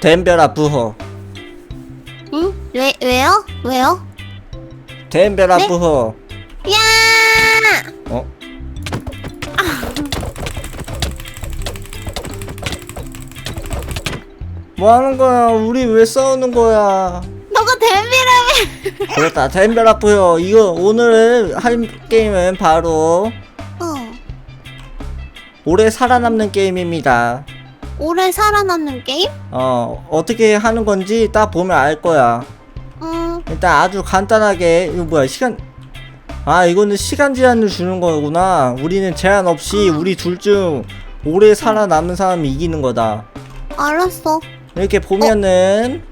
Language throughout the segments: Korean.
덴벼라 부호 응? 왜 왜요? 왜요? 덴벼라 네? 부호 야! 어? 뭐 하는 거야? 우리 왜 싸우는 거야? 너가 댐비라며. 그렇다 덴벼라 부호 이거 오늘 할 게임은 바로 어. 오래 살아남는 게임입니다 오래 살아남는 게임? 어 어떻게 하는 건지 딱 보면 알 거야 음. 일단 아주 간단하게 이거 뭐야 시간 아 이거는 시간 제한을 주는 거구나 우리는 제한 없이 우리 둘 중 오래 살아남는 사람이 이기는 거다 알았어. 이렇게 보면은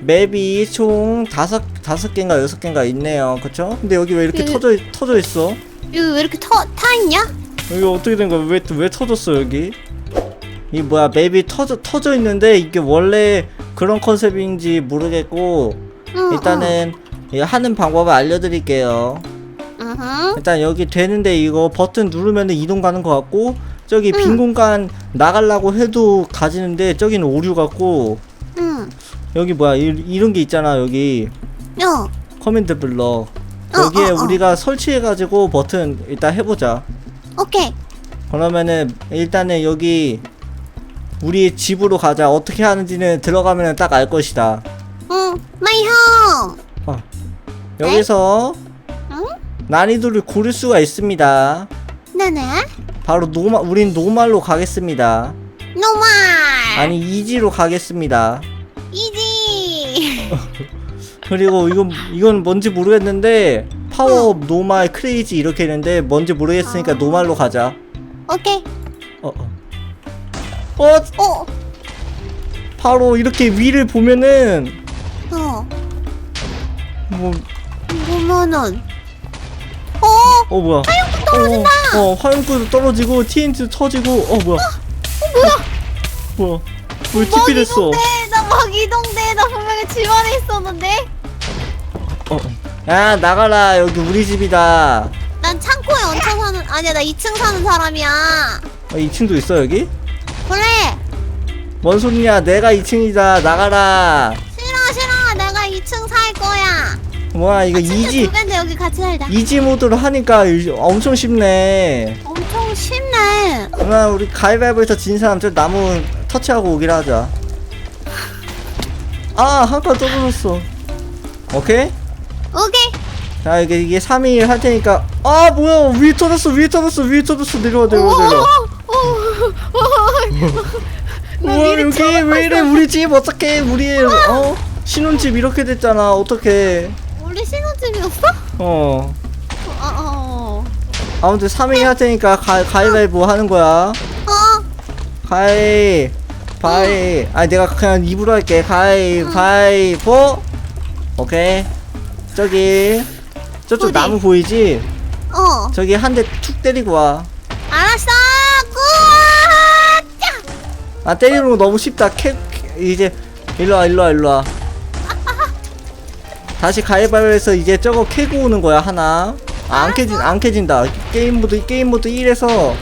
맵이 총 다섯 다섯 개인가 여섯 개인가 있네요 그쵸? 근데 여기 왜 이렇게 그- 터져 터져 있어? 여기 왜 이렇게 터, 타 있냐? 여기 어떻게 된 거야? 왜, 왜 터졌어 여기? 이 뭐야 맵이 터져 터져 있는데 이게 원래 그런 컨셉인지 모르겠고 응, 일단은 이 하는 방법을 알려드릴게요. 응. 응. 일단 여기 되는데 이거 버튼 누르면 이동 가는 것 같고 저기 빈 응. 공간 나가려고 해도 가지는데 저기는 오류 같고 응. 여기 뭐야 이, 이런 게 있잖아 여기 야. 커맨드 블럭 어, 여기에 어, 어. 우리가 설치해가지고 버튼 일단 해보자. 오케이. 그러면은 일단은 여기 우리 집으로 가자. 어떻게 하는지는 들어가면은 딱알 것이다. 응. 마이 형. 여기서 응? 난이도를 고를 수가 있습니다. 네네. 바로 노말, 우린 노말로 가겠습니다. 노말. 아니 이지로 가겠습니다. 이지. 그리고 이건 이건 뭔지 모르겠는데 파워 노말 크레이지 이렇게 있는데 뭔지 모르겠으니까 아. 노말로 가자. 오케이. 어, 어. 어, 어. 바로 이렇게 위를 보면은 어. 뭐, 보면은. 어. 어 뭐야? 화염구 떨어진다. 어, 어 화염구도 떨어지고 TNT 터지고, 어 뭐야? 뭐야? 뭐야? 왜막 TP 됐어? 나막 이동돼. 나 분명히 집 안에 있었는데. 어, 어. 야 나가라 여기 우리 집이다. 난 창고에 얹혀 사는 아니야 나 2층 사는 사람이야. 어, 2층도 있어 여기? 그래. 뭔 소리야? 내가 2층이다. 나가라. 싫어 싫어. 내가 2층 살 거야. 뭐야 이거 침대 이지 두 여기 같이 살자. 이지 모드로 하니까 이- 엄청 쉽네. 엄청 쉽네. 그러면 우리 가위바위보에서 진 사람 저 나무 터치하고 오기로 하자. 아, 한칸 떨어졌어. 오케이? 오케이. 자, 이게, 이게 3일 할 테니까. 아, 뭐야. 위에 터졌어, 위에 터졌어, 위에 터졌어. 내려와, 내려와, 내려와. 나 우와, 미리 여기 왜 이래. 우리 집 어떡해. 우리, 어? 신혼집 이렇게 됐잖아. 어떡해. 우리 신혼집이었어? 어. 어, 어. 아무튼 3일 할 테니까 가, 가위바위보 하는 거야. 어. 가위, 바위. 아니, 내가 그냥 입으로 할게. 가위, 바위보. 오케이. 저기. 저쪽 어디? 나무 보이지? 어. 저기 한 대 툭 때리고 와. 알았어. 아 때리는 거 너무 쉽다. 캐, 캐 이제 일로 와 일로 와 일로 와. 다시 가위바위보해서 이제 저거 캐고 오는 거야 하나. 아, 안 캐진 안 캐진다. 게임 모드 게임 모드 1에서 어.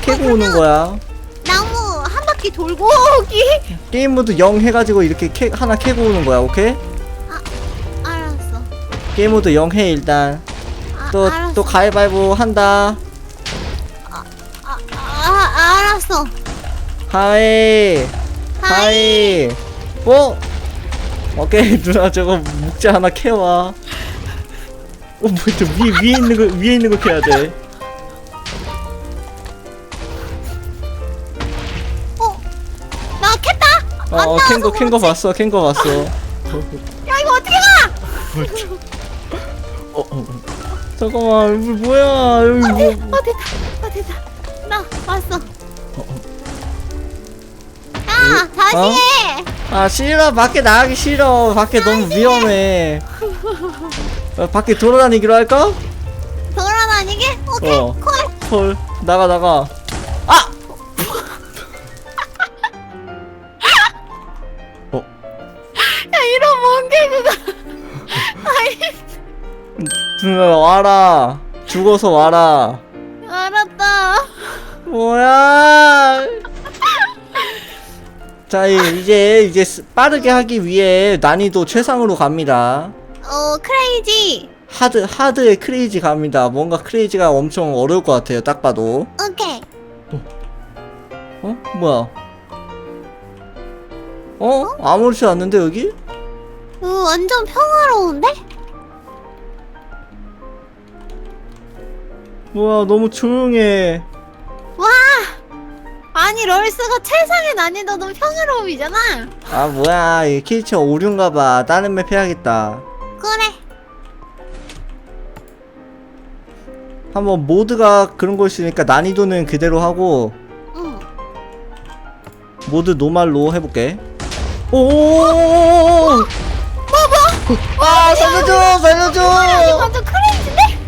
캐고 오는 거야. 나무 한 바퀴 돌고 오기. 게임 모드 0 해가지고 이렇게 캐, 하나 캐고 오는 거야. 오케이? 알았어. 게임 모드 0 해 일단. 아, 또 알았어. 또 가위바위보 한다. 아, 아, 알았어. 하이 하이. 뽀 오케이 누나 저거 묵자 하나 캐와 어 뭐야 저 위, 위에 있는 거 위에 있는 거 캐야 돼 어. 나 캤다. 안 어, 나와서 캔 거, 캔거 그렇지. 봤어, 캔 거 봤어. 야 이거 어떻게 가? 어, 어, 어. 잠깐만, 이거 뭐야, 여기 뭐. 어 됐다. 어 됐다. 나 왔어. 다시 어? 해. 아, 싫어, 밖에 나가기 싫어. 밖에 너무 위험해. 어, 밖에 돌아다니기로 할까? 돌아다니게? 오케이 어. 콜. 헐, 나가, 나가. 아! 어, 야 이런 먼 개구가. 아이 와라. 죽어서 와라. 알았다. 뭐야? 자 이- 이제 이제 스- 빠르게 하기 위해 난이도 최상으로 갑니다 어 크레이지. 하드 하드에 크레이지 갑니다 뭔가 크레이지가 엄청 어려울 것 같아요 딱 봐도 오케이. 어 뭐야 어 아무렇지 않는데 여기 어, 완전 평화로운데? 뭐야 너무 조용해 와. 아니 럴스가 최상의 난이도는 평화로움이잖아. 아 뭐야 이 킬처 오류인가봐 다른 맵 해야겠다 그래. 한번 모드가 그런 거 있으니까 난이도는 그대로 하고 응. 모드 노말로 해볼게 오아 살려줘 살려줘 아니 완전 크레이지인데?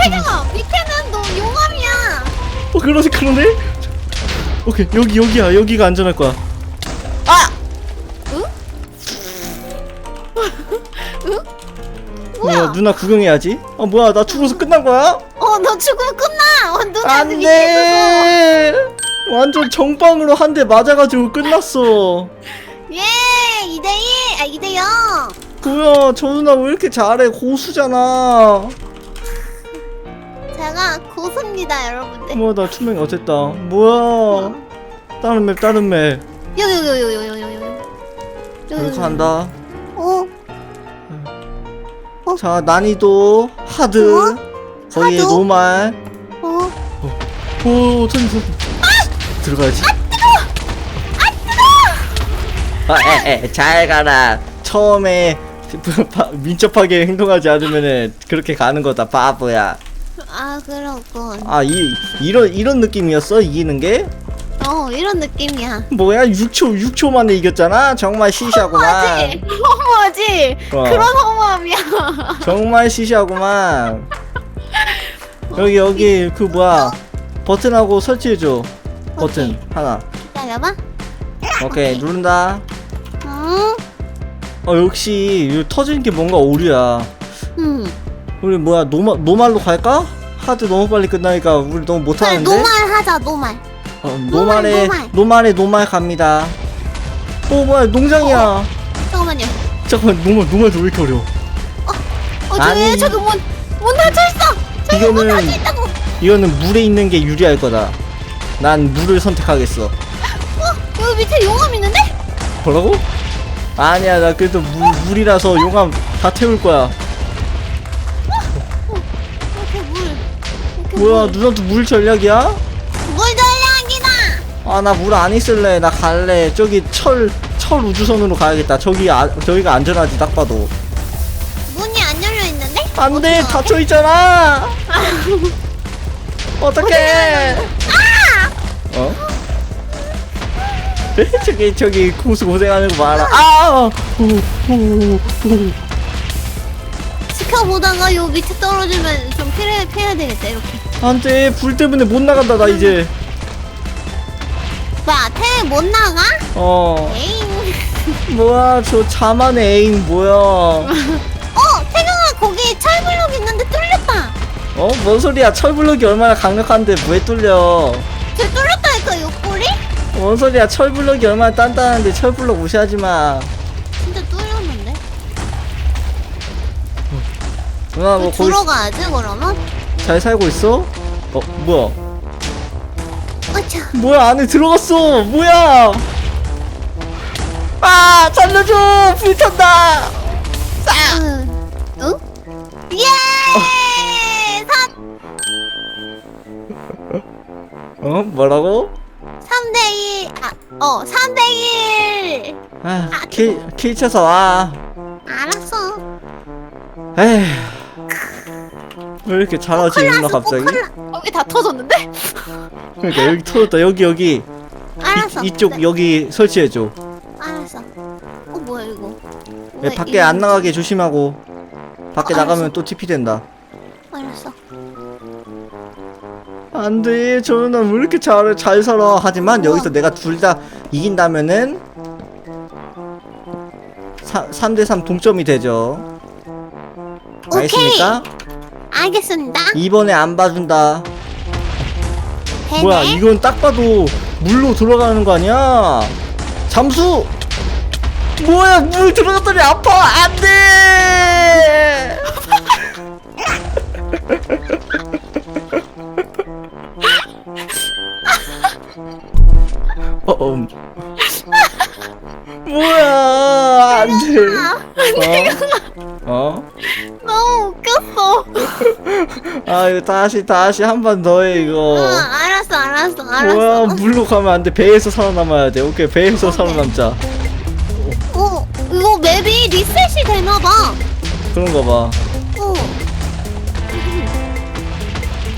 태경아 밑에는 너 용암이야. 어 그러지 그러네 오케이 여기 여기야 여기가 안전할 거야 뭐야? 뭐야 누나 구경해야지 아 뭐야 나 죽어서 끝난 거야? 어, 너 죽으면 끝나. 어, 안돼 완전 정방으로 한 대 맞아가지고 끝났어. 예, 2대1. 아, 2대0. 뭐야 저 누나 왜 이렇게 잘해 고수잖아 제가 고수입니다, 여러분들. 뭐야 나 투명 어쨌다. 뭐야? 다른 맵 다른 맵. 여기, 여기, 여기, 여기, 여기, 여기. 여기, 여기서 한다. 어, 자 난이도 하드. 어? 거기에 하드? 노말. 어. 오 천천 들어가야지. 아 에 에 잘 가라. 처음에 민첩하게 행동하지 않으면은 그렇게 가는 거다 바보야 아, 그렇군. 아 이 이런 이런 느낌이었어 이기는 게 어, 이런 느낌이야. 뭐야 6초 6초 만에 이겼잖아 정말 시시하구만 허무하지? 허무하지? 어. 그런 허무함이야. 정말 시시하구만 여기 여기 그 뭐야 버튼하고 설치해줘 버튼 하나 기다려봐. 오케이 누른다 응? 어 역시 이거 터지는 게 뭔가 오류야 응. 우리 뭐야 노말 노말로 갈까? 하드 너무 빨리 끝나니까 우리 너무 그래, 못하는데 노말 하자, 노말. 어, 노말, 노말에 노말. 노말에 노말 갑니다 오 뭐야 농장이야 잠깐만요. 잠깐만 노말 노말도 왜 이렇게 어려워 어, 아니. 저기, 저기 문, 문 닫혀있어! 저기 문 이거는- 닫혀있다고! 어, 이거는 물에 있는 게 유리할 거다 난 물을 선택하겠어 여기 밑에 용암 있는데? 뭐라고? 아니야 나 그래도 물, 물이라서 용암 다 태울 거야 뭐야 물. 누나도 물 전략이야? 물 전략이다! 아 나 물 안 있을래 나 갈래 저기 철 철 우주선으로 가야겠다 저기 아, 저기가 안전하지 딱 봐도 문이 안 열려 있는데? 안돼 어떡해? 닫혀 있잖아 어떡해 어? 저기 저기 고수 고생하는 거 봐라 아 오, 오, 오. 지켜보다가 요 밑에 떨어지면 좀 피해, 피해야 되겠다, 이렇게. 안돼 불 때문에 못 나간다 나 이제 봐, 태못 나가? 어 에잉. 뭐야 저 자만의 에임 뭐야 어, 태경아, 거기 철블록 있는데 뚫렸다! 어? 뭔 소리야 철블럭이 얼마나 강력한데 왜 뚫려 쟤 뚫렸다니까, 요 꼬리? 뭔 소리야 철블럭이 얼마나 단단한데 철블럭 무시하지마 진짜 뚫렸는데? 누나 뭐그 거기 들어가야지, 그러면? 잘 살고 있어? 어 뭐야 어차. 뭐야 안에 들어갔어 뭐야 아 살려줘 불 탄다 응? 응? 예! 3, 어 뭐라고? 3대1. 아, 어, 3대1. 아킬킬 쳐서 와 알았어. 에휴 왜 이렇게 잘하지 누나 갑자기? 큰일 나- 여기 다 터졌는데? 그러니까 여기 터졌다 여기 여기 알았어. 이, 이쪽 네, 여기 설치해줘 알았어. 어, 뭐야, 이거. 왜왜 밖에 이런- 안 나가게 조심하고 밖에 어, 나가면 알았어. 또 TP 된다 알았어. 안돼 저 누나 왜 이렇게 잘, 잘 살아 하지만 여기서 내가 둘 다 이긴다면은 3대3 동점이 되죠 오케이. 알겠습니까? 알겠습니다. 이번에 안 봐준다 되네. 뭐야 이건 딱 봐도 물로 들어가는 거 아니야 잠수 뭐야 물 들어갔더니 아파 안돼 어, 음. 뭐야 안돼 어? 어? 너무. 아 이거 다시 다시 한 번 더해 어, 이거 알았어, 알았어, 알았어. 뭐야 물로 가면 안 돼 배에서 살아남아야 돼 오케이 배에서 살아남자 어, 이거 맵이 리셋이 되나봐. 그런 거봐 어.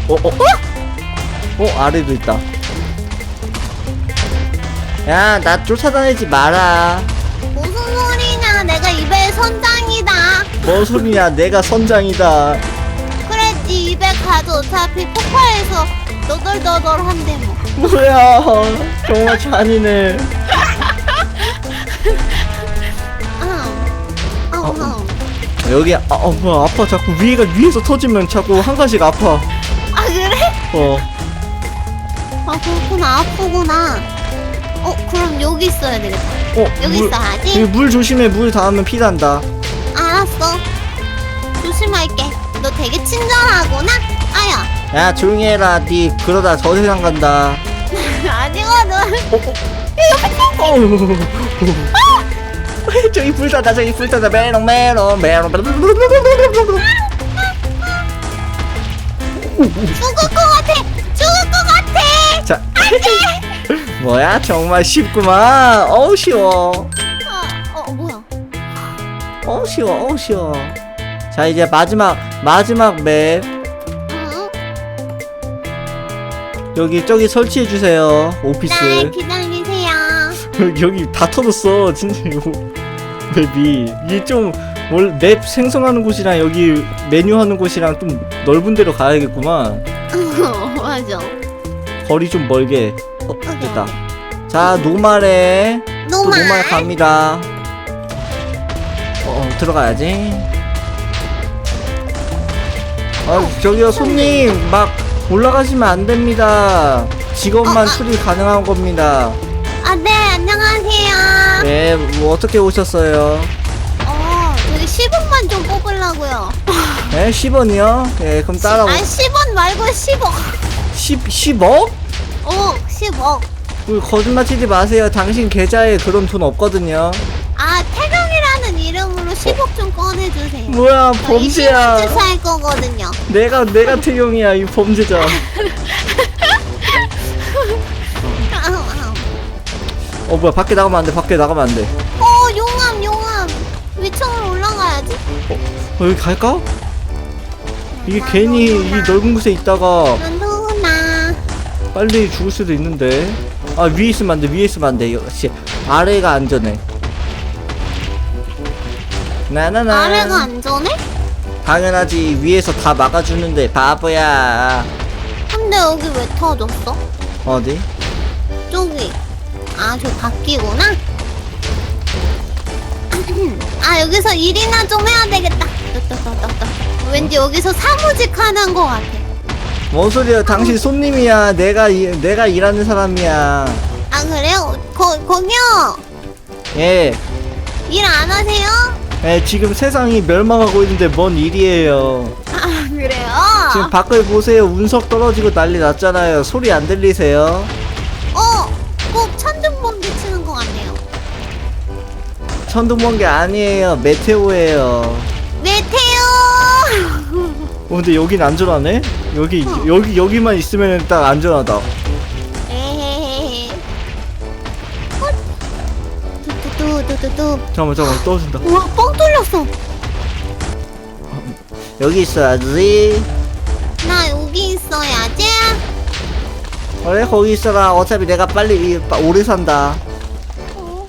어, 어? 어, 아래도 있다. 야, 나 쫓아다니지 마라. 무슨 소리냐? 내가 이베의 선장이다. 뭔 소리냐, 내가 선장이다. 가도 어차피 폭발해서 너덜너덜한데 뭐. 뭐야, 정말 잔인해. 응. 어, 어. 여기, 아, 어, 뭐야, 아파. 자꾸 위에가 위에서 터지면 자꾸 한 가지씩 아파. 아 그래? 어, 아 그렇구나 아프구나. 어 그럼 여기 있어야 되겠다. 어, 여기 물, 있어야지. 여기 물 조심해. 물 닿으면 피 난다. 알았어. 조심할게. 너 되게 친절하구나. 아야. 야, 조용히 해라. 니 그러다 저 세상 간다. 아니거든. 어우. 저기 불 타다 저기 불 타다 메롱 메롱 메롱 죽을 것 같아. 죽을 것 같아. 자 뭐야 정말 쉽구만 어우 쉬워 어, 어 뭐야? 어우 쉬워 어우 쉬워 자 이제 마지막 마지막 맵 응? 여기 저기 설치해 주세요 오피스 날 기다리세요. 여기, 다 터졌어 진짜 이거 맵이 이게 좀원맵 생성하는 곳이랑 여기 메뉴 하는 곳이랑 좀 넓은 데로 가야겠구만 맞아. 거리 좀 멀게 어 됐다 자 노말에 또 노말. 노말 갑니다 어 들어가야지 아 저기요 손님 막 올라가시면 안 됩니다 직업만 어, 아. 수리 가능한 겁니다 아, 네, 안녕하세요. 네 뭐 어떻게 오셨어요 어, 저기 10원만 좀 뽑으려고요. 네 10원이요 네 그럼 따라오 아, 10원 말고 10억. 10 10억? 어, 10억. 그 거짓말 치지 마세요 당신 계좌에 그런 돈 없거든요 아, 태경이라는 이름으로 10억 좀 꺼내주세요. 뭐야 저 범죄야 20원째 살 거거든요. 내가 내가 태경이야 이 범죄자. 어 뭐야 밖에 나가면 안돼 밖에 나가면 안돼 어, 용암, 용암. 위층으로 올라가야지. 어 여기 갈까? 이게 괜히 이 넓은 곳에 있다가 난 누구나. 빨리 죽을 수도 있는데 아 위에 있으면 안돼 위에 있으면 안돼 역시 아래가 안전해 나나나 아래가 안전해? 당연하지 위에서 다 막아주는데 바보야 근데 여기 왜 터졌어? 어디? 저기. 아, 저 바퀴구나. 아, 여기서 일이나 좀 해야 되겠다. 왠지 여기서 사무직 하는 거 같아. 뭔 소리야 당신 손님이야 내가 이, 내가 일하는 사람이야 아, 그래요? 거, 거기요. 예 일 안 하세요? 예, 지금 세상이 멸망하고 있는데 뭔 일이에요 아, 그래요? 지금 밖을 보세요 운석 떨어지고 난리 났잖아요 소리 안 들리세요? 어, 꼭 천둥번개 치는 것 같네요. 천둥 번개 아니에요 메테오예요 메테오! 어, 근데 여긴 안전하네? 여기 여기 여기만 있으면 딱 안전하다 뚜뚜뚜뚜뚜. 잠깐만 잠깐만 떨어진다 우와, 뻥 뚫렸어. 여기 있어야지 나 여기 있어야지. 그래 거기 있어라 어차피 내가 빨리 이- 빠- 오래 산다 어.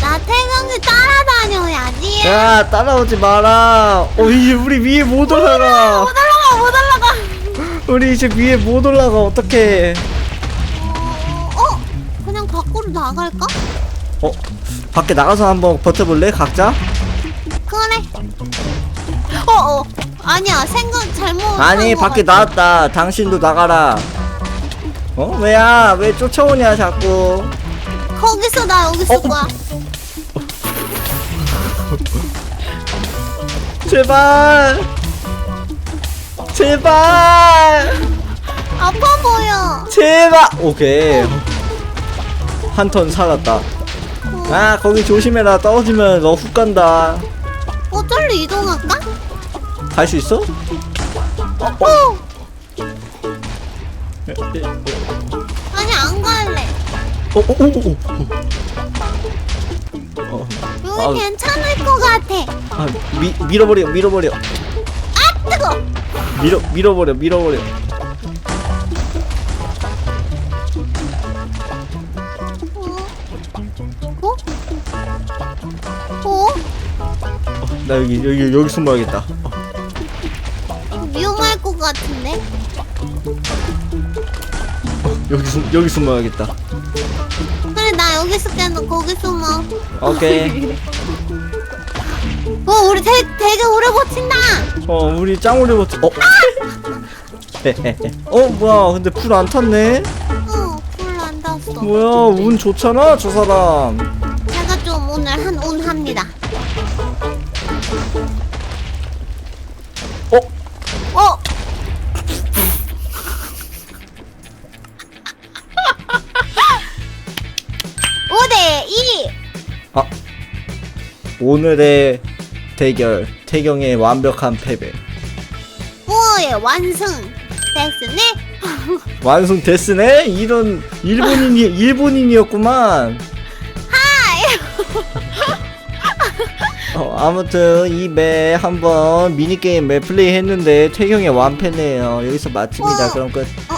나 태경이 따라다녀야지. 야 따라오지 마라 어 이제 우리 위에 못 올라가 못 올라가, 못 올라가. 우리 이제 위에 못 올라가 어떡해 어, 어? 그냥 밖으로 나갈까? 어 밖에 나가서 한번 버텨볼래 각자? 그래. 어, 어. 아니야, 생각 잘못. 아니 밖에. 나왔다 당신도 나가라 어 왜야 왜 쫓아오냐 자꾸 거기서 나 여기 있을 거야. 제발 제발 아파 보여. 제발 오케이 한 턴 살았다 어, 아 거기 조심해라 떨어지면 너 훅 간다 어 저리로 이동할까? 갈 수 있어? 어. 아니 안 갈래. 어, 어, 어, 어, 어. 어, 여기 아우. 괜찮을 것 같아. 아, 미, 밀어버려, 밀어버려, 아 뜨거. 밀어, 밀어버려, 밀어버려. 나 여기, 여기, 여기 숨어야겠다. 위험할 것 같은데? 여기 숨, 여기 숨어야겠다. 그래 나 여기 있을게 너 거기 숨어. 오케이. 어 우리 되, 되게 오래 버틴다. 어, 우리 짱오래 버티. 어. 어, 뭐야? 근데 불 안 탔네. 어 불로 안 탔어. 뭐야? 운 좋잖아, 저 사람. 오늘의 대결, 태경의 완벽한 패배. 우의 완승! 됐으네? 완성 됐으네? 이런 일본인이 일본인이었구만. 하이. 어, 아무튼 이 맵 한번 미니 게임 맵 플레이 했는데 태경의 완패네요. 여기서 마칩니다. 어. 그럼 끝. 어,